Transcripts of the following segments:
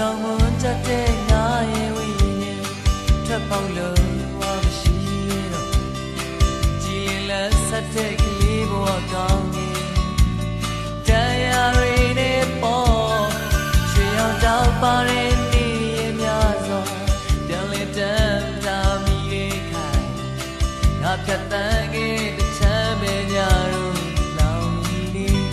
လောင်မွန်တတ်တဲ့ငါရဲ့ဝိညာဉ်ထွက်ပေါက်လို့ဝါမရှိတော့ကြည်လင်လက်ဆက်တဲ့ကလေးဘဝကောင်းငယ်တရားရီနဲ့ပေါ်ရွှေရောင်တောက်ပါတဲ့နေရများစွာပြန်လေတမ်းတာမိရဲ့ခိုင်ငါဖြတ်တန်းခဲ့တဲ့ချမ်းပဲညာတို့လောင်ကြီး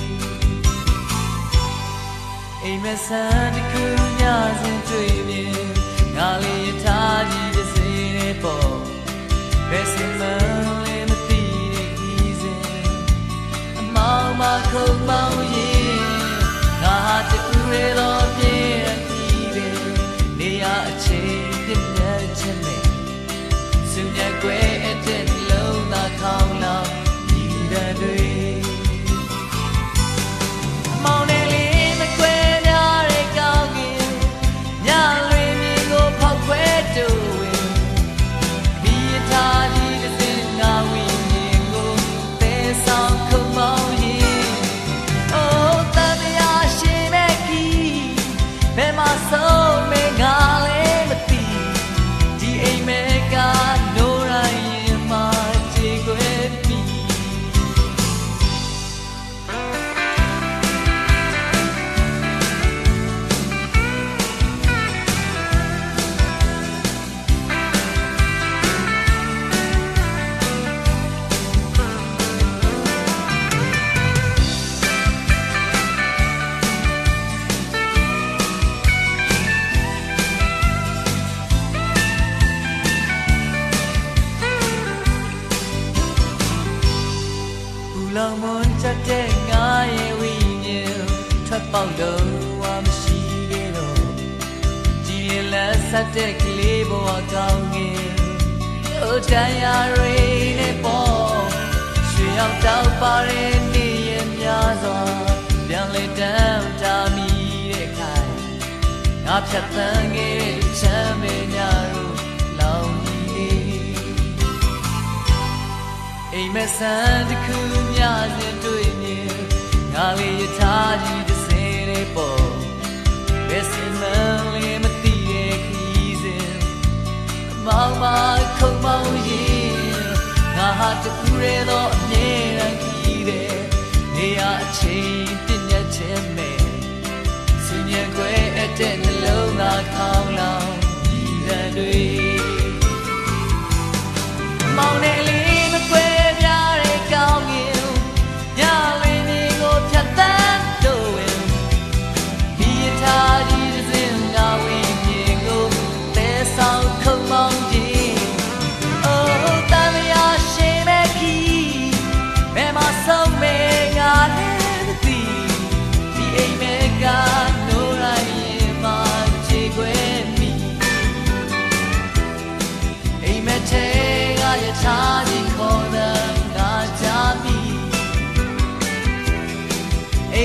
တူရဲတော့ပြည့်ရည်ပဲနေရအချိန်ပြည့်မြတ်ခြင်းနဲ့စူညက်ွယ် ထွက်ပေါက်တော့ဝါမရှိခဲ့တော့ကြည်လင်လက်ဆက်တဲ့ကလေးဘဝကောင်းငယ်အိုတန်ရာရီနဲ့ပေါ်ရွှေရောက်တော့ပါရဲ့နေရများစွာပြန်လေတမ်းတာမီတဲ့ခိုင်ငါဖြတ်သန်းခဲ့တဲ့ချမ်းမေညာတို့လောင်ကြီးအိမ်မဆန်တစ်ခုညစဉ်တွေ့မြင်ငါလေးရထားကြီး ပေါ်ဘယ်စင်မလေးမသိရဲ့ခီးစဉ်အမောင်မခုံမောင်ရင်ငါဟာတူရဲတော့အမြဲတမ်းခီးတယ်နေရာအချိန်ပြည့်ညက်ခြင်းမဲ့စင်ရွယ်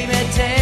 baby, take.